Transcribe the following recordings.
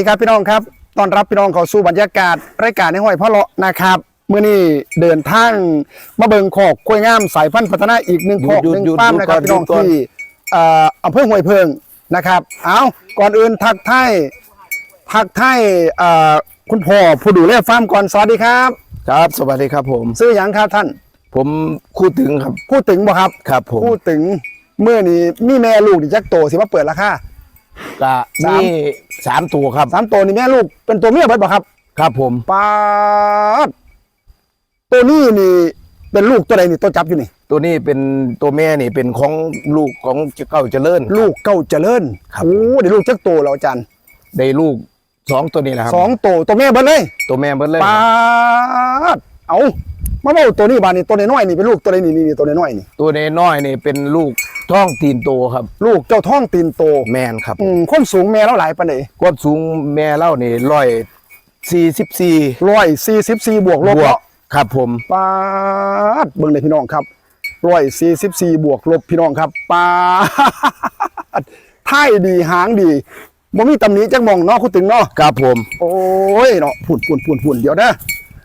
สวัสดีครับพี่น้องครับตอนรับพี่น้องเข้าสู่บรรยากาศรายการในห้อยพ่อเลาะนะครับเมื่อนี้เดินทางมาเบิงขอกกล้วยงามสายพันธุ์พัฒนาอีกหนึ่งหยุขดอกหยุดหนึ่งหยุดป้ามหยุดนะครับก่อนพี่น้องหยุดก่อนที่เอ่ออำเภอห้วยเพิงนะครับเอาก่อนอื่นทักทายทักทายเอ่อคุณพ่อผู้ดูแลฟาร์มก่อนสวัสดีครับ ครับ สวัสดีครับผมซื้อหยังครับท่าน ผมคู่ถึงครับพูดถึงบ่ครับครับผมพูดถึงเมื่อนี้มีแม่ลูกดิจักโตสิมาเปิดราคา กะสามนี่สามตัวครับสามตัวนี่แม่ลูกเป็นตัวเมียเบิดบ่ครับ ครับผมปาดตัวนี้นี่เป็นลูกตัวใดนี่ตัวจับอยู่นี่ ตัวนี้เป็นตัวแม่นี่เป็นของลูกของเก้าเจริญ ลูกเก้าเจริญครับโอ้เดี๋ยวลูกจักโตแล้วอาจารย์ได้ลูกสองตัวนี้แหละครับสองโตตัวแม่เบิดเลย ตัวแม่เบิดเลยปาดเอามาเบ้าตัวนี้บานนี่ตัวน้อยๆนี่เป็นลูกตัวใดนี่นี่นี่ตัวน้อยๆนี่ตัวน้อยๆนี่เป็นลูก ท้องตีนโตครับ ลูกเจ้าท้องตีนโตแมนครับอืมความสูงแม่แล้วหลายปานใดความสูงแม่เล่านี่ร้อยสี่สิบสี่ร้อยสี่สิบสี่บวกลบบวกเนาะครับผม ปาดเบิ่งเลยพี่น้องครับร้อยสี่สิบสี่บวกลบพี่น้องครับปาดท้ายดีหางดีบ่มีตำหนิจักหมองเนาะคุณตึงเนาะ ครับผม โอ้ยเนาะพุ่นพุ่นพุ่นพุ่นเดี๋ยวนะ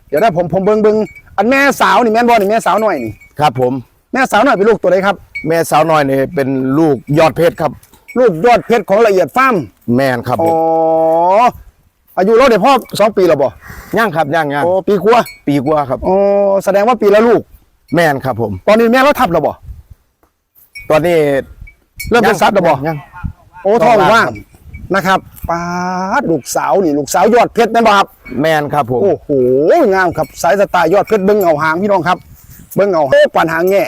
เดี๋ยวนะผมผมเบิ่งเบิ่งอันแม่สาวนี่แม่นบ่นี่แม่สาวหน่อยนี่ ครับผมแม่สาวหน่อยเป็นลูกตัวใดครับ แม่สาวน้อยนี่เป็นลูกยอดเพชรครับ ลูกยอดเพชรของละเอียดฟาร์มแมนครับอ๋ผอมอายุเราได้พ่อสองปีแล้วบ่ย่างครับย่างย่างโอ้ปีกว่าปีกว่าครับอ๋อแสดงว่าปีละลูก แมนครับผม ตอนนี้แม่เราทับแล้วบ่ตอนนี้เริ่มเป็นซัดแล้วบ่ยังโอ้ท้องว่างนะครับปาดลูกสาวนี่ลูกสาวยอดเพชรแม่นบ่ครับแมนครับผมโอ้โหงามครับสายสไตล์ยอดเพชรเบิ้งเอาหางพี่น้องครับ เบิ้งเอาโอ้ปันหางแง่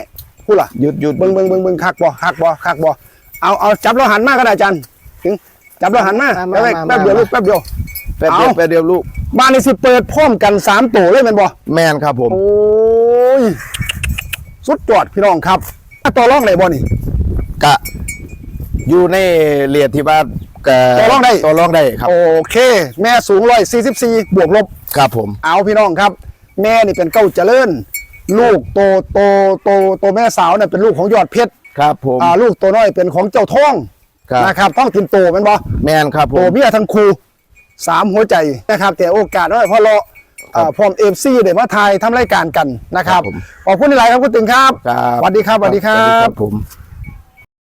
พูดล่ะหยุดหยุดเบิ้งเบิ้งเบิ้งเบิ้งคักบ่คักบ่คักบ่เอาเอาจับเราหันมาก็ได้อาจารย์ถึงจับเราหันมาแป๊บแป๊บเดียวลูกแป๊บเดียวแป๊บเดียวเอาแป๊บเดียวลูกบ้านนี้สิเปิดพร้อมกันสามตัวเลยแมันบ่แมนครับผม โอ้ยสุดยอดพี่น้องครับอะตัวร่องไหนบ่นี่กะ อยู่ในเรียดที่ว่ากต่อรองได้ต่อรองได้ครับ โอเค แม่สูงร้อยสี่สิบสี่บวกลบครับผม เอาพี่น้องครับ แม่นี่เป็นเก้าเจริญ ลูกโตโตโตโตแม่สาวเนี่ยเป็นลูกของยอดเพชรครับผมอ่าลูกตัวน้อยเป็นของเจ้าท่องครับนะครับต้องกินโตแมันบ่แมนครับผโตม เมียทั้งครูสามหัวใจนะครับ แต่โอกาสน้อยเพราะเราอ่าพร้อมเอฟซีเดี๋ยวมาทายทำรายการกันนะครับครับผม ขอบคุณหลายๆครับคุณตึงครับ ครับสวัสดีครับสวัสดีครัสวัสดีบครับผม